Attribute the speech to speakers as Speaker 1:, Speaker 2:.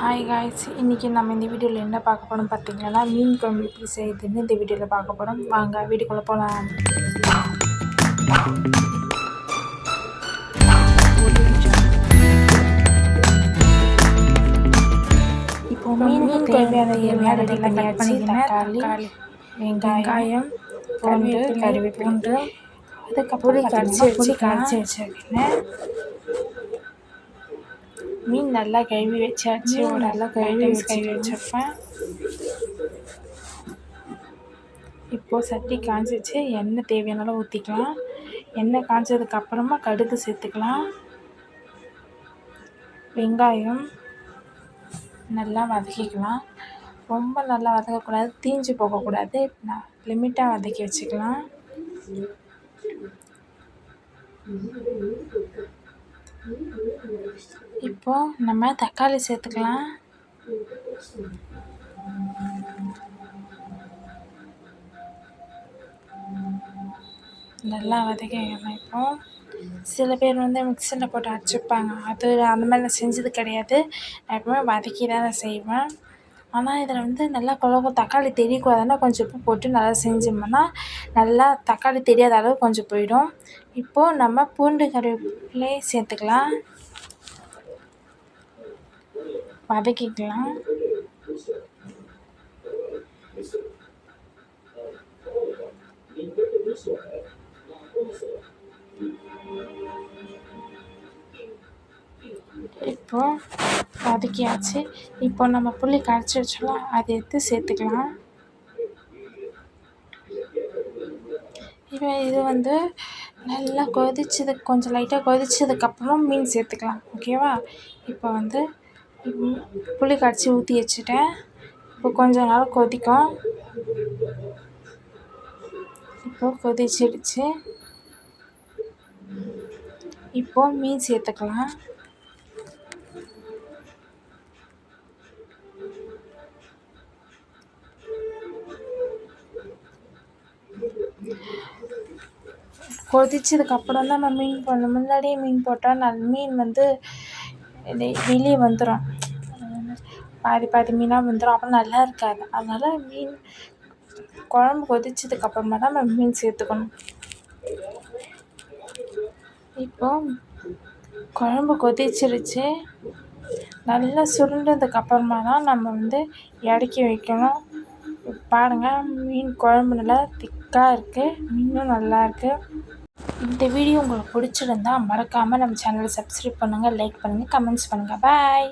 Speaker 1: Hi guys இன்றைக்கி நம்ம இந்த வீடியோவில் என்ன பார்க்க போகிறோம் பார்த்தீங்கன்னா மீன் குழம்பு எப்படி செய்யுதுன்னு இந்த வீடியோவில் பார்க்க போகிறோம் வாங்க வீடியோக்குள்ளே போகலாம் இப்போ மீனுக்கு தேவையான எல்லாம் பண்ணியாச்சு தக்காளி வெங்காயம் பூண்டு கருவேப்பிலை அதுக்கப்புறம் கரைச்சி வச்சு கரைச்சி வச்சிருக்கேன். மீன் நல்லா கழுவி வச்சாச்சு. ஒரு நல்லா கழுவி கழுவி வச்சிருப்பேன். இப்போது சட்டி காஞ்சிச்சு எண்ணெய் தேவையான ஊற்றிக்கலாம் எண்ணெய் காய்ச்சதுக்கு அப்புறமா கடுகு சேர்த்துக்கலாம். வெங்காயம் நல்லா வதக்கிக்கலாம். ரொம்ப நல்லா வதக்கக்கூடாது. தீஞ்சு போகக்கூடாது. லிமிட்டாக வதக்கி வச்சுக்கலாம். இப்போது நம்ம தக்காளி சேர்த்துக்கலாம் நல்லா வதக்கிக்கலாம் இப்போது சில பேர் வந்து மிக்சியில் போட்டு அரைச்சிப்பாங்க அது அந்த மாதிரி நான் செஞ்சது கிடையாது நான் எப்பவுமே வதக்கி தான் நான் செய்வேன் ஆனால் இதில் வந்து நல்லா குழம்பு தக்காளி தெரியக்கூடாதுன்னா கொஞ்சம் உப்பு போட்டு நல்லா செஞ்சோம்னா நல்லா தக்காளி தெரியாத அளவு கொஞ்சம் போயிடும். இப்போது நம்ம பூண்டு கருவேப்பிலை சேர்த்துக்கலாம். வதக்கிக்கலாம். இப்போ வதக்கியாச்சு இப்போ நம்ம புளி கரைச்சி வச்சோம்னா அதை எடுத்து சேர்த்துக்கலாம். இப்போ இது வந்து நல்லா கொதிச்சது கொஞ்சம் லைட்டாக கொதிச்சதுக்கப்புறம் மீன் சேர்த்துக்கலாம். ஓகேவா இப்போ வந்து புளி கரைச்சி ஊற்றி வச்சுட்டேன். இப்போ கொஞ்ச நேரம் கொதிக்கும். இப்போது கொதிச்சிடுச்சு. இப்போது மீன் சேர்த்துக்கலாம். கொதிச்சதுக்கப்புறம் தான் நம்ம மீன் போடணும். முன்னாடியே மீன் போட்டால் நல் மீன் வந்து வெளியே வந்துடும் பாதி பாதி மீனாக வந்துடும் அப்புறம் நல்லா இருக்காது. அதனால் மீன் குழம்பு கொதிச்சதுக்கு அப்புறமா தான் நம்ம மீன் சேர்த்துக்கணும். இப்போது குழம்பு கொதிச்சிருச்சு. நல்லா சுருண்டதுக்கு அப்புறமா தான் நம்ம வந்து இறக்கி வைக்கணும். பாருங்கள் மீன் குழம்பு நல்லா திக்காக இருக்குது மீனும் நல்லா இருக்குது இந்த வீடியோ உங்களுக்கு பிடிச்சிருந்தா மறக்காமல் நம்ம சேனலை சப்ஸ்கிரைப் பண்ணுங்கள் லைக் பண்ணுங்கள் கமெண்ட்ஸ் பண்ணுங்கள் பாய்